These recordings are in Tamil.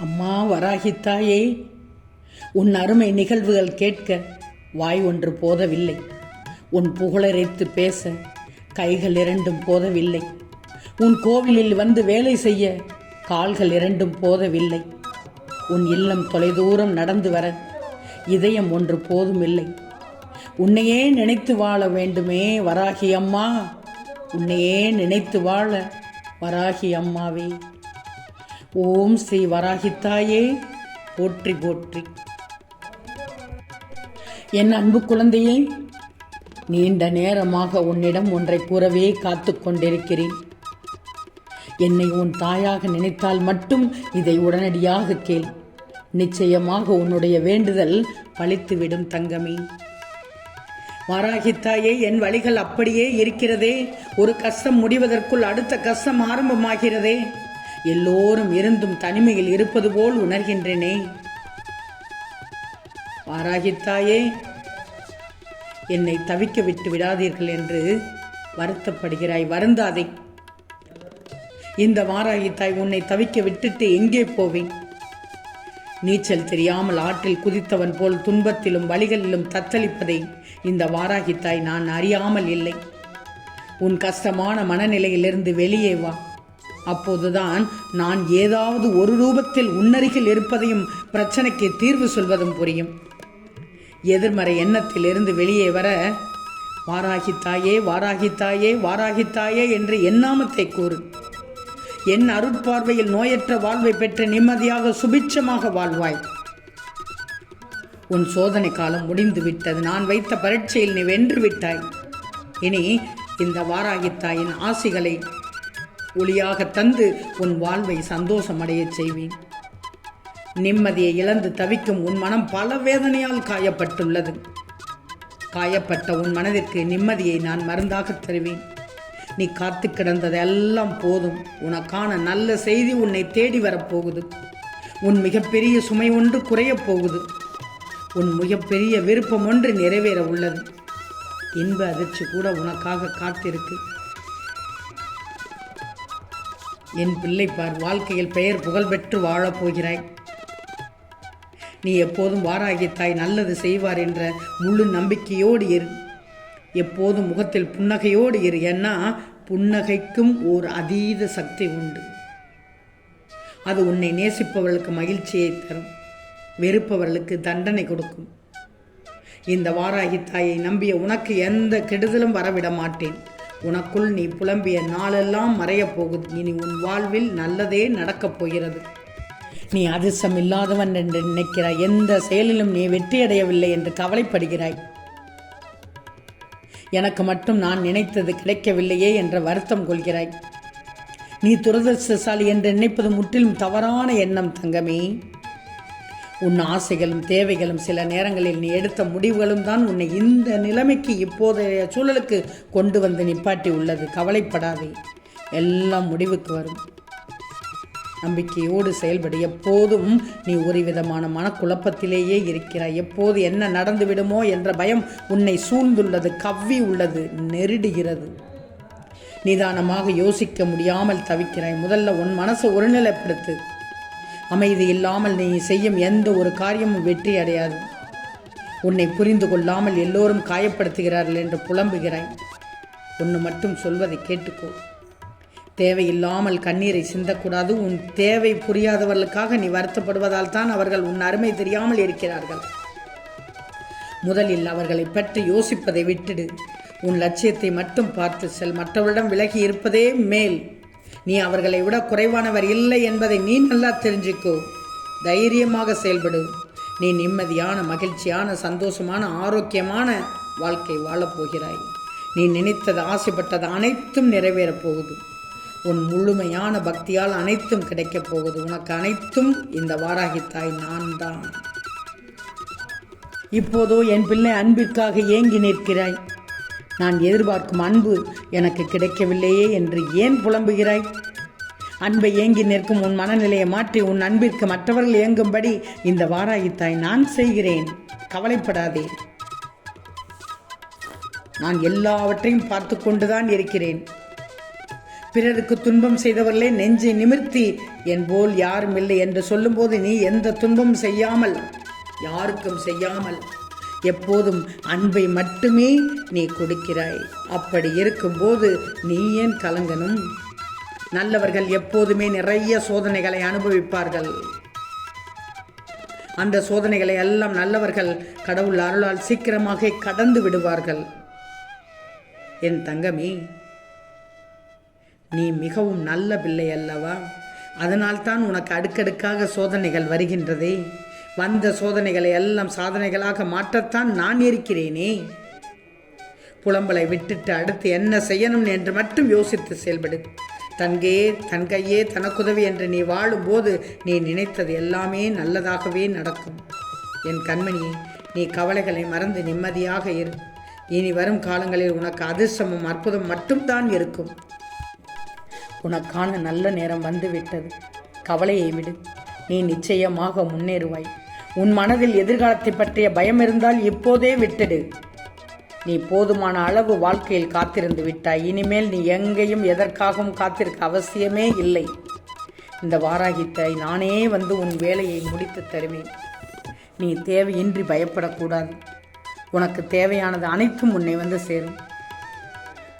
அம்மா வராகித்தாயே. உன் அருமை நிகழ்வுகள் கேட்க வாய் ஒன்று போதவில்லை. உன் புகழரைத்து பேச கைகள் இரண்டும் போதவில்லை. உன் கோவிலில் வந்து வேலை செய்ய கால்கள் இரண்டும் போதவில்லை. உன் இல்லம் தொலைதூரம் நடந்து வர இதயம் ஒன்று போதுமில்லை. உன்னையே நினைத்து வாழ வேண்டுமே வராகி அம்மா. உன்னையே நினைத்து வாழ வராகி அம்மாவே. ஓம் ஸ்ரீ வராகித்தாயே. போற்றி போற்றி. என் அன்பு குழந்தையே நீண்ட நேரமாக உன்னிடம் ஒன்றை கூறவே காத்து கொண்டிருக்கிறேன். என்னை உன் தாயாக நினைத்தால் மட்டும் இதை உடனடியாக கேள். நிச்சயமாக உன்னுடைய வேண்டுதல் பழித்துவிடும் தங்கமே. வாராகித்தாயே என் வழிகள் அப்படியே இருக்கிறதே. ஒரு கஷ்டம் முடிவதற்குள் அடுத்த கஷ்டம் ஆரம்பமாகிறதே. எல்லோரும் இருந்தும் தனிமையில் இருப்பது போல் உணர்கின்றேனே. வாராகித்தாயே என்னை தவிக்க விட்டு விடாதீர்கள் என்று வருத்தப்படுகிறாய். வருந்தாதே. இந்த வாராகித்தாய் உன்னை தவிக்க விட்டுட்டு எங்கே போவேன்? நீச்சல் தெரியாமல் ஆற்றில் குதித்தவன் போல் துன்பத்திலும் வழிகளிலும் தத்தளிப்பதை இந்த வாராகித்தாய் நான் அறியாமல் இல்லை. உன் கஷ்டமான மனநிலையிலிருந்து வெளியே வா. அப்போதுதான் நான் ஏதாவது ஒரு ரூபத்தில் உன்னருகில் இருப்பதையும் பிரச்சனைக்கு தீர்வு சொல்வதும் புரியும். எதிர்மறை எண்ணத்திலிருந்து வெளியே வர வாராகித்தாயே வாராகித்தாயே வாராகித்தாயே என்று எண்ணாமத்தை கூறு. என் அருட்பார்வையில் நோயற்ற வாழ்வை பெற்று நிம்மதியாக சுபிட்சமாக வாழ்வாய். உன் சோதனை காலம் முடிந்து விட்டது. நான் வைத்த பரீட்சையில் நீ வென்று விட்டாய். இனி இந்த வாராகித்தாயின் ஆசிகளை ஒளியாக தந்து உன் வாழ்வை சந்தோஷமடையச் செய்வேன். நிம்மதியை இழந்து தவிக்கும் உன் மனம் பல வேதனையால் காயப்பட்டுள்ளது. காயப்பட்ட உன் மனதிற்கு நிம்மதியை நான் மருந்தாக தருவேன். நீ காத்து கிடந்ததெல்லாம் போதும். உனக்கான நல்ல செய்தி உன்னை தேடி வரப்போகுது. உன் மிகப்பெரிய சுமை ஒன்று குறையப் போகுது. உன் மிகப்பெரிய விருப்பம் ஒன்று நிறைவேற உள்ளது. இன்ப அதிர்ச்சி கூட உனக்காக காத்திருக்கு. என் பிள்ளை பார் வாழ்க்கையில் பெயர் புகழ் பெற்று வாழப் போகிறாய். நீ எப்போதும் வாராகி தாய் நல்லது செய்வார் என்ற முழு நம்பிக்கையோடு இரு. எப்போதும் முகத்தில் புன்னகையோடு இரு. ஏன்னா புன்னகைக்கும் ஓர் அதீத சக்தி உண்டு. அது உன்னை நேசிப்பவர்களுக்கு மகிழ்ச்சியை தரும். வெறுப்பவர்களுக்கு தண்டனை கொடுக்கும். இந்த வாராகி தாயை நம்பிய உனக்கு எந்த கெடுதலும் வரவிட மாட்டேன். உனக்குள் நீ புலம்பிய நாளெல்லாம் மறையப் போகுது. இனி உன் வாழ்வில் நல்லதே நடக்கப் போகிறது. நீ அதிர்ஷ்டம் இல்லாதவன் என்று நினைக்கிறாய். எந்த செயலிலும் நீ வெற்றியடையவில்லை என்று கவலைப்படுகிறாய். எனக்கு மட்டும் நான் நினைத்தது கிடைக்கவில்லையே என்ற வருத்தம் கொள்கிறாய். நீ துரதிருஷ்டசாலி என்று நினைப்பது முற்றிலும் தவறான எண்ணம் தங்கமே. உன் ஆசைகளும் தேவைகளும் சில நேரங்களில் நீ எடுத்த முடிவுகளும் தான் உன்னை இந்த நிலைமைக்கு இப்போதைய சூழலுக்கு கொண்டு வந்து நிப்பாட்டி உள்ளது. கவலைப்படாதே. எல்லாம் முடிவுக்கு வரும். நம்பிக்கையோடு செயல்படு. எப்போதும் நீ ஒரு விதமான மனக்குழப்பத்திலேயே இருக்கிறாய். எப்போது என்ன நடந்து விடுமோ என்ற பயம் உன்னை சூழ்ந்துள்ளது. கவ்வி உள்ளது. நெருடுகிறது. நிதானமாக யோசிக்க முடியாமல் தவிக்கிறாய். முதல்ல உன் மனசை ஒருநிலைப்படுத்து. அமைதி இல்லாமல் நீ செய்யும் எந்த ஒரு காரியமும் வெற்றி அடையாது. உன்னை புரிந்து கொள்ளாமல் எல்லோரும் காயப்படுத்துகிறார்கள் என்று புலம்புகிறாய். ஒன்று மட்டும் சொல்வதை கேட்டுக்கோ. தேவையில்லாமல் கண்ணீரை சிந்தக்கூடாது. உன் தேவை புரியாதவர்களுக்காக நீ வருத்தப்படுவதால் தான் அவர்கள் உன் அருமை தெரியாமல் இருக்கிறார்கள். முதலில் அவர்களை பற்றி யோசிப்பதை விட்டுடு. உன் லட்சியத்தை மட்டும் பார்த்து செல். மற்றவரிடம் விலகி இருப்பதே மேல். நீ அவர்களை விட குறைவானவர் இல்லை என்பதை நீ நல்லா தெரிஞ்சுக்கோ. தைரியமாக செயல்படு. நீ நிம்மதியான மகிழ்ச்சியான சந்தோஷமான ஆரோக்கியமான வாழ்க்கை வாழப்போகிறாய் நீ நினைத்தது ஆசைப்பட்டது அனைத்தும் நிறைவேறப் போகுது. உன் முழுமையான பக்தியால் அனைத்தும் கிடைக்கப் போகுது. உனக்கு அனைத்தும் இந்த வாராகித்தாய் நான் தான் இப்போதோ என் பிள்ளை அன்பிற்காக ஏங்கி நிற்கிறாய். நான் எதிர்பார்க்கும் அன்பு எனக்கு கிடைக்கவில்லையே என்று ஏன் புலம்புகிறாய்? அன்பை ஏங்கி நிற்கும் உன் மனநிலையை மாற்றி உன் அன்பிற்கு மற்றவர்கள் இயங்கும்படி இந்த வாராகித்தாய் நான் செய்கிறேன். கவலைப்படாதே. நான் எல்லாவற்றையும் பார்த்து கொண்டுதான் இருக்கிறேன். பிறருக்கு துன்பம் செய்தவர்களே நெஞ்சை நிமிர்த்தி என் போல் யாரும் இல்லை என்று சொல்லும்போது நீ எந்த துன்பம் செய்யாமல் யாருக்கும் செய்யாமல் எப்போதும் அன்பை மட்டுமே நீ கொடுக்கிறாய். அப்படி இருக்கும்போது நீ ஏன் கலங்கணும்? நல்லவர்கள் எப்போதுமே நிறைய சோதனைகளை அனுபவிப்பார்கள். அந்த சோதனைகளை எல்லாம் நல்லவர்கள் கடவுள் அருளால் சீக்கிரமாக கடந்து விடுவார்கள். என் தங்கமே நீ மிகவும் நல்ல பிள்ளை அல்லவா? அதனால்தான் உனக்கு அடுக்கடுக்காக சோதனைகள் வருகின்றதே. வந்த சோதனைகளை எல்லாம் சாதனைகளாக மாற்றத்தான் நான் இருக்கிறேனே. புலம்பலை விட்டுட்டு அடுத்து என்ன செய்யணும் என்று மட்டும் யோசித்து செயல்படு. தன்கே தன் கையே தனக்குதவி என்று நீ வாழும்போது நீ நினைத்தது எல்லாமே நல்லதாகவே நடக்கும். என் கண்மணியே நீ கவலைகளை மறந்து நிம்மதியாக இரு. இனி வரும் காலங்களில் உனக்கு அதிர்ஷ்டமும் அற்புதம் மட்டும்தான் இருக்கும். உனக்கான நல்ல நேரம் வந்துவிட்டது. கவலையை விடு. நீ நிச்சயமாக முன்னேறுவாய். உன் மனதில் எதிர்காலத்தை பற்றிய பயம் இருந்தால் இப்போதே விட்டுடு. நீ போதுமான அளவு வாழ்க்கையில் காத்திருந்து விட்டாய். இனிமேல் நீ எங்கேயும் எதற்காகவும் காத்திருக்க அவசியமே இல்லை. இந்த வாராகித்தாய் நானே வந்து உன் வேலையை முடித்து தருவேன். நீ தேவையின்றி பயப்படக்கூடாது. உனக்கு தேவையானது அனைத்தும் உன்னை வந்து சேரும்.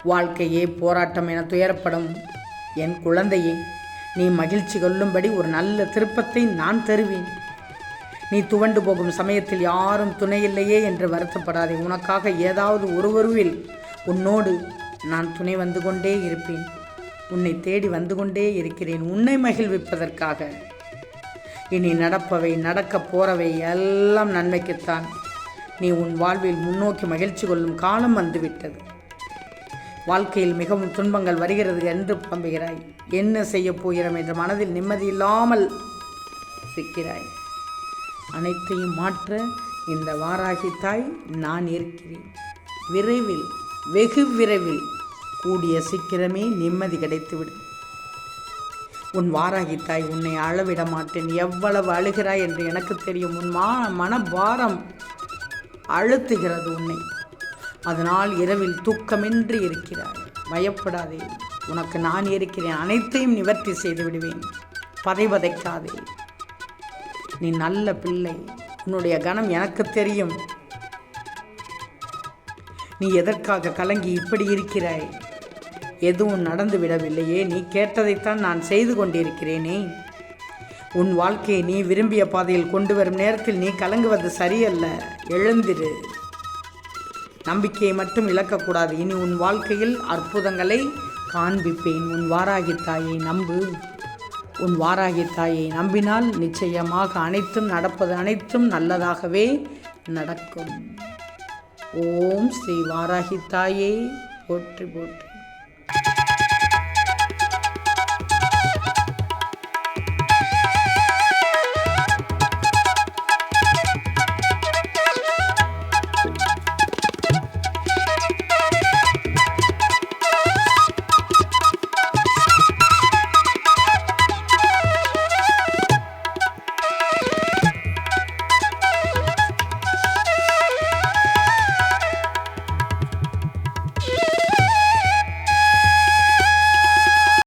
வாழ்க்கையே போராட்டம் என துயரப்படும் என் குழந்தையே நீ மகிழ்ச்சி கொள்ளும்படி ஒரு நல்ல திருப்பத்தை நான் தருவேன். நீ துவண்டு போகும் சமயத்தில் யாரும் துணையில்லையே என்று வருத்தப்படாதே. உனக்காக ஏதாவது ஒருவருவில் உன்னோடு நான் துணை வந்து கொண்டே இருப்பேன். உன்னை தேடி வந்து கொண்டே இருக்கிறேன். உன்னை மகிழ்விப்பதற்காக. இனி நடப்பவை நடக்கப் போறவை எல்லாம் நன்மைக்குத்தான். நீ உன் வாழ்வில் முன்னோக்கி மகிழ்ச்சி கொள்ளும் காலம் வந்துவிட்டது. வாழ்க்கையில் மிகவும் துன்பங்கள் வருகிறது என்று புலம்புகிறாய் என்ன செய்யப் போகிறோம் என்ற மனதில் நிம்மதி இல்லாமல் சிக்கிறாய் அனைத்தையும் மாற்ற இந்த வாராகி தாய் நான் இருக்கிறேன். விரைவில் வெகு விரைவில் கூடிய சீக்கிரமே நிம்மதி கிடைத்துவிடும். உன் வாராகி தாய் உன்னை அளவிட மாட்டேன். எவ்வளவு அழுகிறாய் என்று எனக்கு தெரியும். உன் மா மனபாரம் அழுத்துகிறது உன்னை. அதனால் இரவில் தூக்கமின்றி இருக்கிறாய். பயப்படாதே. உனக்கு நான் இருக்கிறேன். அனைத்தையும் நிவர்த்தி செய்து விடுவேன். பதைவதைக்காதே நீ நல்ல பிள்ளை. உன்னுடைய கணம் எனக்கு தெரியும். நீ எதற்காக கலங்கி இப்படி இருக்கிறாய்? எதுவும் நடந்து விடவில்லையே. நீ கேட்டதைத்தான் நான் செய்து கொண்டிருக்கிறேனே. உன் வாழ்க்கையை நீ விரும்பிய பாதையில் கொண்டு வரும் நேரத்தில் நீ கலங்குவது சரியல்ல. எழுந்திரு. நம்பிக்கையை மட்டும் இழக்கக்கூடாது. இனி உன் வாழ்க்கையில் அற்புதங்களை காண்பிப்பேன். உன் வாராகி தாயை நம்பு. உன் வாராகி தாயை நம்பினால் நிச்சயமாக அனைத்தும் நடப்பது அனைத்தும் நல்லதாகவே நடக்கும். ஓம் ஸ்ரீ வாராகி தாயை போற்றி போற்றி.